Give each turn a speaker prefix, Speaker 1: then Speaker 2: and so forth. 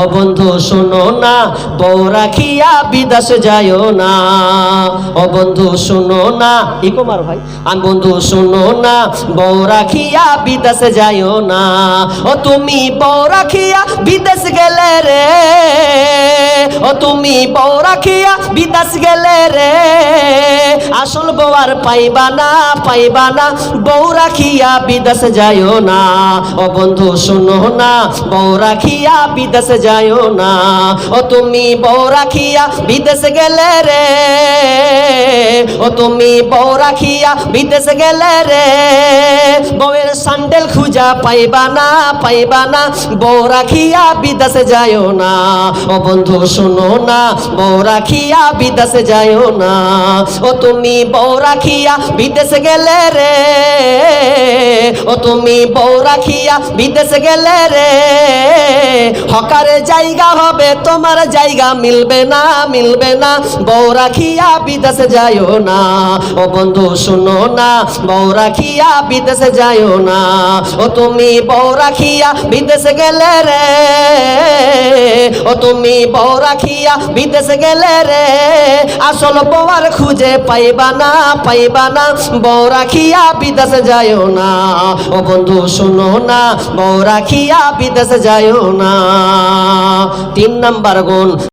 Speaker 1: ও বন্ধু, শোনো না, বউ রাখিয়া বিদেশ যায়ও না। ও বন্ধু, শোনো না ইকো মার ভাই আমি বন্ধু, শোনো না, বউ রাখিয়া বিদেশ যায়ও না। ও তুমি বউ রাখিয়া বিদেশ গেলে রে, ও তুমি বউ রাখিয়া বিদেশ গেলে রে। আসল বউ পাইবা না পাইবা না। বউ রাখিয়া বিদেশ যায়ও না। ও বন্ধু, শুনো না, বউ রাখিয়া বিদেশ যায়ও না। ও তুমি বউ রাখিয়া বিদেশ গেলে রে। ও তুমি বউ রাখিয়া বিদেশ গেলে রে। বউয়ের স্যান্ডেল খুঁজা পাইবা না পাইবা না। বউ রাখিয়া বিদেশে যায়ও না। ও বন্ধু, শোনো না। বউ রাখিয়া বিদেশে যায়ও না। ও তুমি বউ রাখিয়া বিদেশ গেলে রে। ও তুমি বউ রাখিয়া বিদেশ গেলে রে। হকারে জায়গা হবে, তোমার জায়গা মিলবে না মিলবে না। বউ রাখিয়া বিদেশে যাইও না। ও বন্ধু, শুনো না, বউ রাখিয়া বিদেশে যাইও না। ও তুমি বউ রাখিয়া বিদেশে গেলে রে। তুমি বউ রাখিয়া বিদেশ গেলে রে, আসল বউয়ার খুঁজে পাইবা না পাইবা না। বউ রাখিয়া বিদেশ যায়ও না। ও বন্ধু, শুনো না বউ রাখিয়া বিদেশ যায়ও না। তিন নাম্বার গুণ।